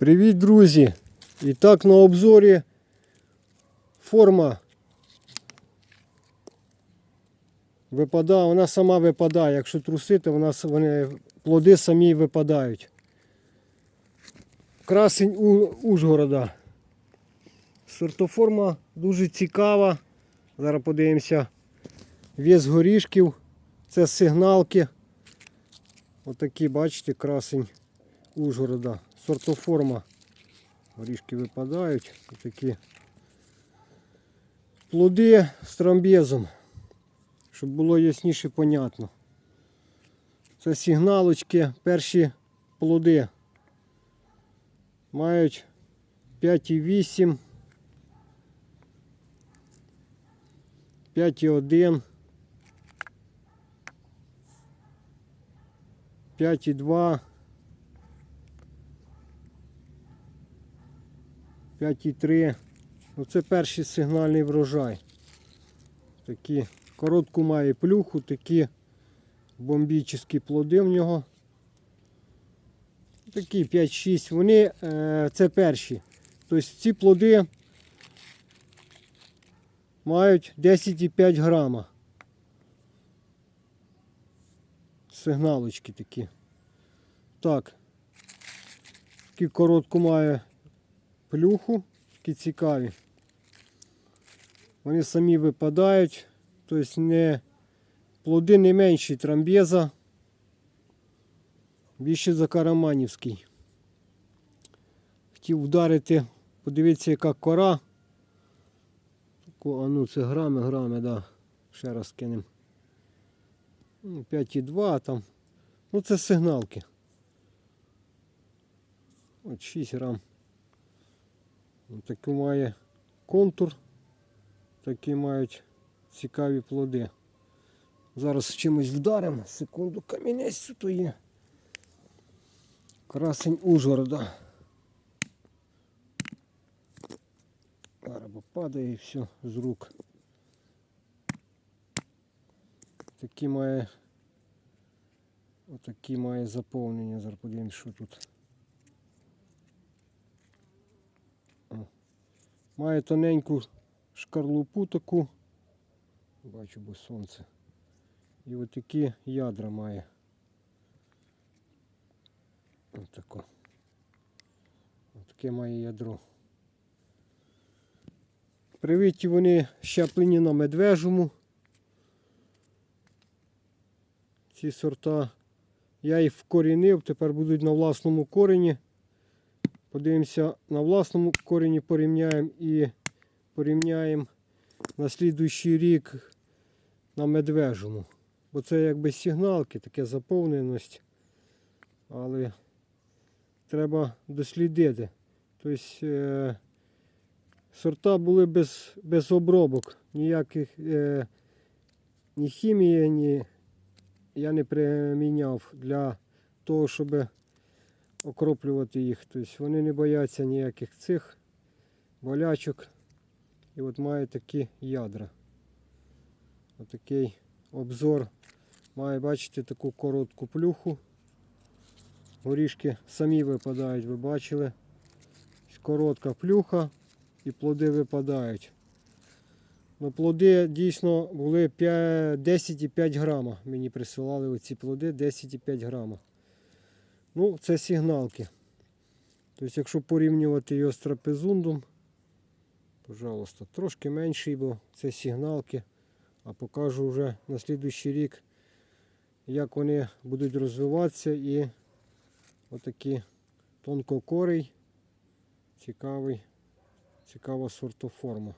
Привіт, друзі! І так на обзорі форма випадає, вона сама випадає. Якщо трусити, вона, вони, плоди самі випадають. Красень Ужгорода. Сортоформа дуже цікава. Зараз подивимося. Вес горішків. Це сигналки. Отакі, бачите, красень Ужгорода. Сортоформа. Горішки випадають. Такі плоди з трамбезом. Щоб було ясніше понятно. Це сигналочки, перші плоди. Мають 5,8, 5,1, 5,2. 5,3. Оце перший сигнальний врожай. Такі коротку має плюху, такі бомбічні плоди в нього. Такі 5-6. Вони е, це перші. Тобто ці плоди мають 10,5 грама. Сигналочки такі. Так. Такі коротку має плюху, такі цікаві. Вони самі випадають, тобто не, плоди не менші трамбеза, більше за Караманівський. Хотів вдарити, подивитися, яка кора. А ну це грами, грами, да. Ще раз кинемо. Ну, 5,2 там. Ну це сигналки. От 6 грам. Такий має контур, такі мають цікаві плоди. Зараз чимось вдаримо. Секунду, камінець тут є. Красень Ужгорода. Зараз падає і все з рук. Такі має. Отакі має заповнення. Зараз подивимось, що тут. Має тоненьку шкарлупу таку. Бачу, бо сонце. І от такі ядра має. Ось тако. Ось таке має ядро. Привиті вони щеплені на медвежому. Ці сорта. Я їх вкорінив, тепер будуть на власному корені. Подивимося на власному корені порівняємо і порівняємо на слідуючий рік на медвежому. Бо це якби сигналки, таке заповненість. Але треба дослідити. Тобто е, сорта були без, без обробок. Ніяких е, ні хімії, ні я не приміняв для того, щоб окроплювати їх. Тобто вони не бояться ніяких цих болячок. І от має такі ядра. Отакий обзор. Має, бачите, таку коротку плюху. Горішки самі випадають, ви бачили. Коротка плюха і плоди випадають. Ну, плоди дійсно були 10,5 грама. Мені присилали оці плоди 10,5 грама. Ну, це сигналки. Тобто, якщо порівнювати його з трапезундом, пожалуйста, трошки менший, бо це сигналки. А покажу вже на слідуючий рік, як вони будуть розвиватися і отакі тонкокорий, цікавий, цікава сортоформа.